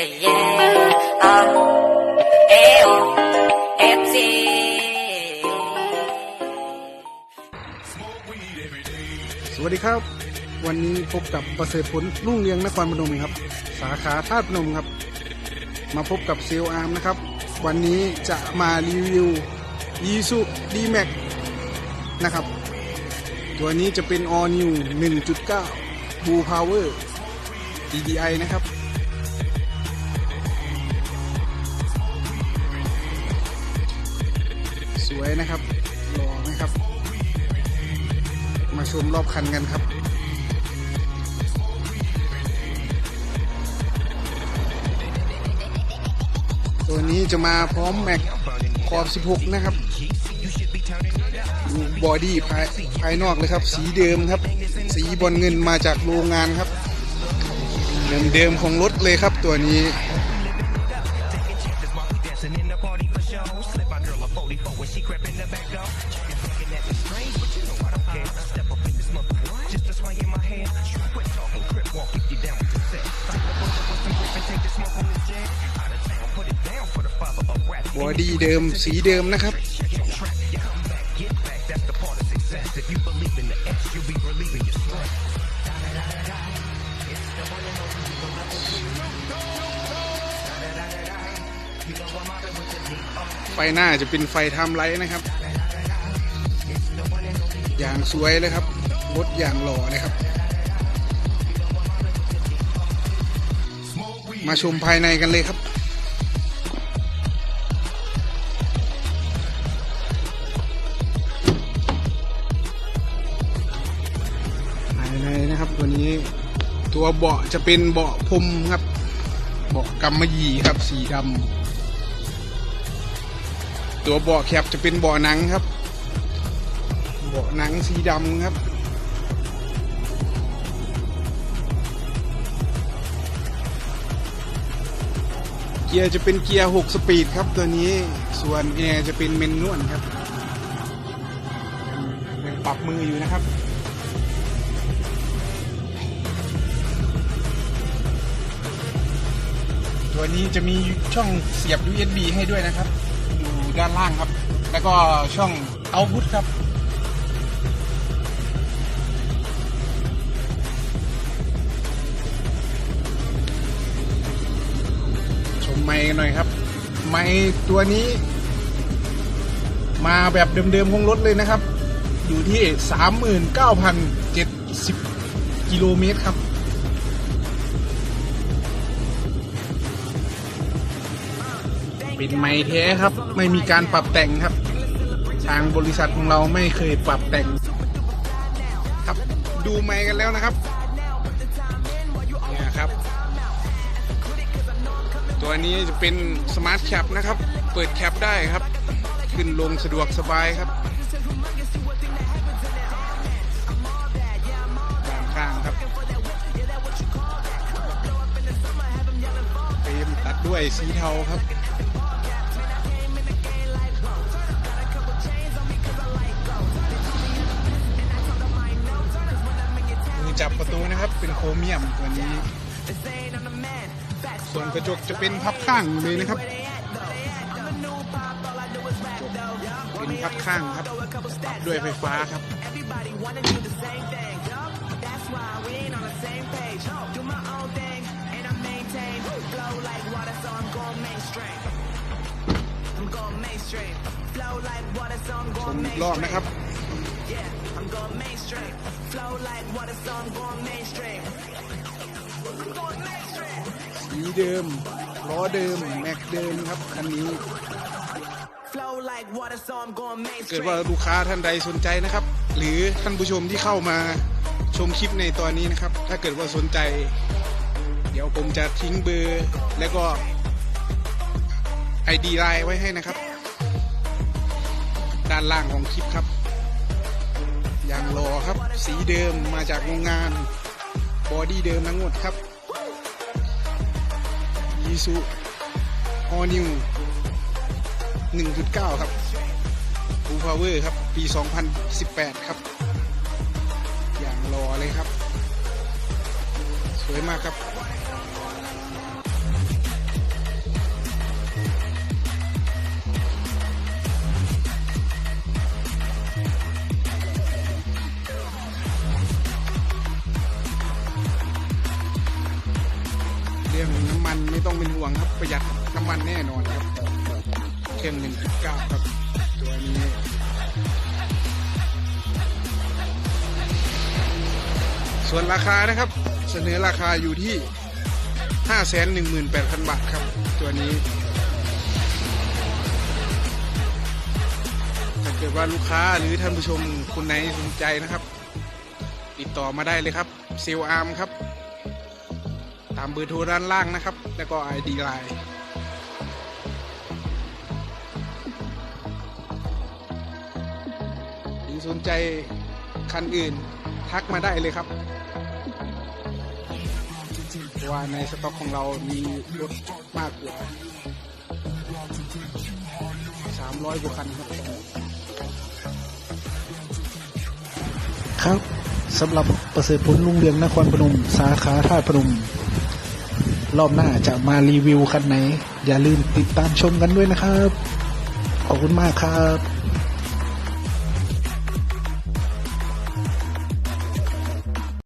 yeah, yeah. Ah, Ayo, FC. สวัสดีครับ วันนี้พบกับประเสริฐผลรุ่งเรืองนครพนมครับ สาขาธาตุพนมครับ มาพบกับเซลอาร์มนะครับ วันนี้จะมารีวิวยีสุดีแม็กนะครับ ตัวนี้จะเป็น All New 1.9 Blue Power DDI นะครับ สวยนะครับหล่อนะครับ มาชมรอบคันกันครับตัวนี้จะมาพร้อมแม็กขอบ 16 นะครับบอดี้ภายภายนอกเลยครับ สีเดิมครับ สีบอลเงินมาจากโรงงานครับ เดิมเดิมของรถเลยครับตัวนี้ บอดี้เดิมสีเดิมนะครับ ไฟหน้าจะเป็นไฟไทม์ไลท์นะครับ อย่างสวยเลยครับ รถอย่างหล่อเลยครับมาชมภายในกันเลยครับ ตัวเบาะจะเป็นเบาะพรมครับ เบาะกำมะหยี่ครับสีดำตัวเบาะแคปจะเป็นเบาะหนังครับ เบาะหนังสีดำครับเกียร์จะเป็นเกียร์ 6 สปีดครับตัวนี้ ส่วนแอร์จะเป็นเมนนวลครับยังปรับมืออยู่นะครับ ตัวนี้จะมีช่องเสียบ USB ให้ด้วยนะครับ อยู่ด้านล่างครับ แล้วก็ช่องเอาพุทครับ ชมไม้หน่อยครับ ไม้ตัวนี้ มาแบบเดิมๆของรถเลยนะครับ อยู่ที่ 39,070 กิโลเมตรครับ เป็นไม้แท้ครับ ไม่มีการปรับแต่งครับ ทางบริษัทของเราไม่เคยปรับแต่ง ครับดูไม้กันแล้วนะครับเนี่ยครับ ตัวนี้จะเป็นสมาร์ทแคปนะครับ เปิดแคปได้ครับ ขึ้นลงสะดวกสบายครับด้านข้างครับเฟรมตัดด้วยสีเทาครับ จับประตูนะครับ เป็นโครเมียมตัวนี้ ส่วนกระจกจะเป็นพับข้างเลยนะครับเป็นพับข้างครับปรับด้วยไฟฟ้าครับชมอีกรอบนะครับ สีเดิมล้อเดิมแม็กเดิมครับคันนี้เกิดว่าลูกค้าท่านใดสนใจนะครับ หรือท่านผู้ชมที่เข้ามาชมคลิปในตอนนี้นะครับ ถ้าเกิดว่าสนใจ เดี๋ยวผมจะทิ้งเบอร์ แล้วก็ไอดีไลน์ไว้ให้นะครับ ด้านล่างของคลิปครับ อย่างรอครับ สีเดิมมาจากโรงงานบอดี้เดิมทั้งหมดครับยีซูออนิว1.9 ครับฟูพาวเวอร์ครับ ปี 2018 ครับ อย่างรอเลยครับ สวยมากครับ รื่องน้ำมันไม่ต้องเป็นห่วงครับประหยัดน้ำมันแน่นอนครับเครื่องหนึ่งเก้าครับตัวนี้ส่วนราคานะครับเสนอราคาอยู่ที่ 518,000 บาทครับ ตัวนี้ ถ้าเกิดว่าลูกค้าหรือท่านผู้ชมคนไหนสนใจนะครับ ติดต่อมาได้เลยครับเซลอาร์มครับ ตามเบอร์โทรด้านล่างนะครับ แล้วก็ ID ไลน์หรือสนใจคันอื่นทักมาได้เลยครับเพราะว่าในสต็อกของเรามีรถมากกว่า 300 กว่าคันครับครับสำหรับประเสริฐผลลุงเรืองนครพนม สาขาท่าพนม รอบหน้าจะมารีวิวคันไหน อย่าลืมติดตามชมกันด้วยนะครับ ขอบคุณมากครับ